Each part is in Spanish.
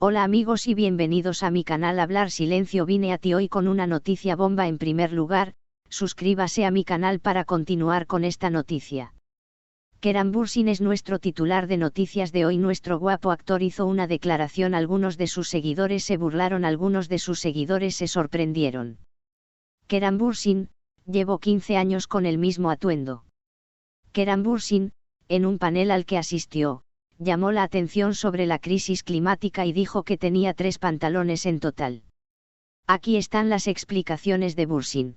Hola amigos y bienvenidos a mi canal Hablar Silencio vine a ti hoy con una noticia bomba en primer lugar, suscríbase a mi canal para continuar con esta noticia. Keran Bursin es nuestro titular de noticias de hoy. Nuestro guapo actor hizo una declaración. Algunos de sus seguidores se burlaron, algunos de sus seguidores se sorprendieron. Keran Bursin, llevo 15 años con el mismo atuendo. Keran Bursin, en un panel al que asistió, llamó la atención sobre la crisis climática y dijo que tenía tres pantalones en total. Aquí están las explicaciones de Bursin.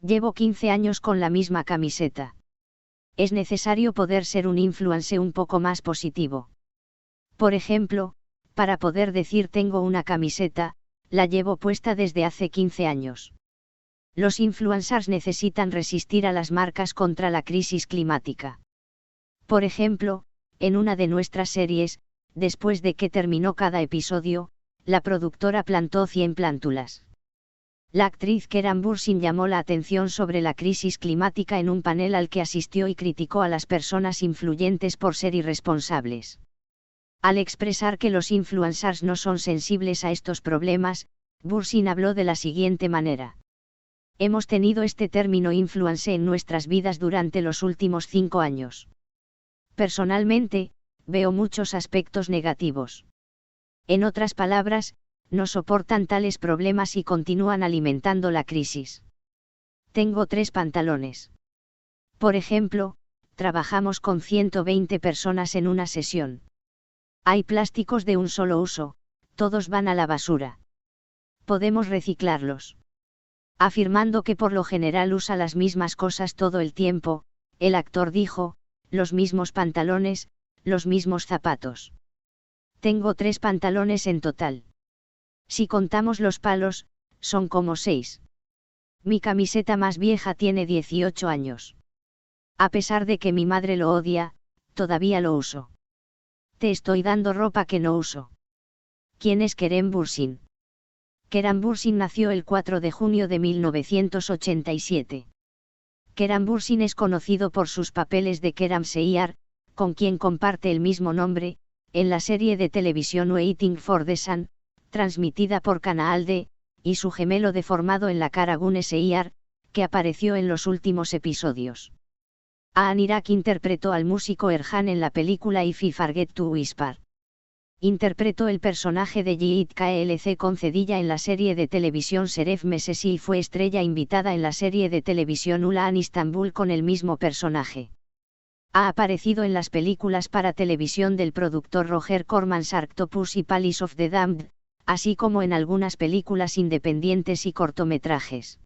Llevo 15 años con la misma camiseta es necesario poder ser un influencer un poco más positivo. Por ejemplo, para poder decir tengo una camiseta, la llevo puesta desde hace 15 años. Los influencers necesitan resistir a las marcas contra la crisis climática. Por ejemplo, en una de nuestras series, después de que terminó cada episodio, la productora plantó 100 plántulas. La actriz Keran Bursin llamó la atención sobre la crisis climática en un panel al que asistió y criticó a las personas influyentes por ser irresponsables. Al expresar que los influencers no son sensibles a estos problemas, Bursin habló de la siguiente manera. Hemos tenido este término influencer en nuestras vidas durante los últimos cinco años. Personalmente, veo muchos aspectos negativos. En otras palabras, no soportan tales problemas y continúan alimentando la crisis. Tengo tres pantalones. Por ejemplo, trabajamos con 120 personas en una sesión. Hay plásticos de un solo uso, todos van a la basura. Podemos reciclarlos. Afirmando que por lo general usa las mismas cosas todo el tiempo, el actor dijo, los mismos pantalones, los mismos zapatos. Tengo tres pantalones en total. Si contamos los palos, son como seis. Mi camiseta más vieja tiene 18 años. A pesar de que mi madre lo odia, todavía lo uso. Te estoy dando ropa que no uso. ¿Quién es Kerem Bursin? Kerem Bursin nació el 4 de junio de 1987. Kerem Bursin es conocido por sus papeles de Kerem Seyar, con quien comparte el mismo nombre, en la serie de televisión Waiting for the Sun, transmitida por Canal D, y su gemelo deformado en la cara Gun Seyar, que apareció en los últimos episodios. Aan Irak interpretó al músico Erhan en la película If I Forget to Whisper. Interpretó el personaje de Jit KLC concedilla en la serie de televisión Seref Mesesi y fue estrella invitada en la serie de televisión Ulan Istanbul con el mismo personaje. Ha aparecido en las películas para televisión del productor Roger Corman Sarctopus y Palace of the Damned, así como en algunas películas independientes y cortometrajes.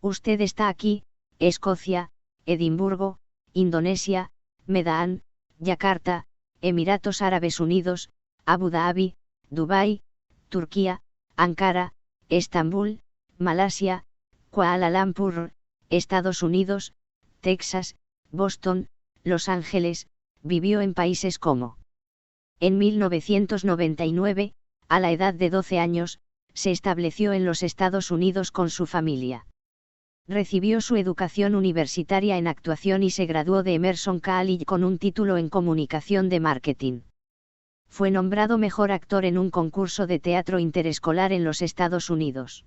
Usted está aquí, Escocia, Edimburgo, Indonesia, Medan, Yakarta, Emiratos Árabes Unidos, Abu Dhabi, Dubái, Turquía, Ankara, Estambul, Malasia, Kuala Lumpur, Estados Unidos, Texas, Boston, Los Ángeles, vivió en países como. En 1999, a la edad de 12 años, se estableció en los Estados Unidos con su familia. Recibió su educación universitaria en actuación y se graduó de Emerson College con un título en comunicación de marketing. Fue nombrado mejor actor en un concurso de teatro interescolar en los Estados Unidos.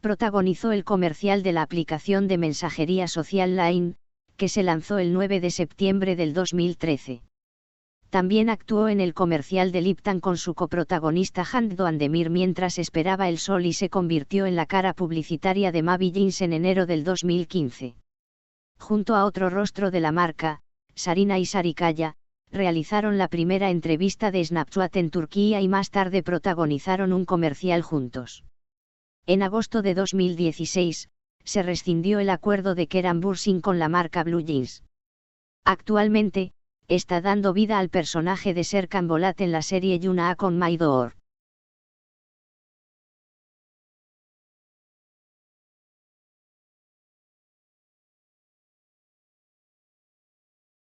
Protagonizó el comercial de la aplicación de mensajería social Line, que se lanzó el 9 de septiembre del 2013. También actuó en el comercial de Lipton con su coprotagonista Hand Andemir mientras esperaba el sol y se convirtió en la cara publicitaria de Mavi Jeans en enero del 2015. Junto a otro rostro de la marca, Sarina y Sarikaya, realizaron la primera entrevista de Snapchat en Turquía y más tarde protagonizaron un comercial juntos. En agosto de 2016, se rescindió el acuerdo de Keran Bursin con la marca Blue Jeans. Actualmente, está dando vida al personaje de Serkan Bolat en la serie Yuna con Maidor.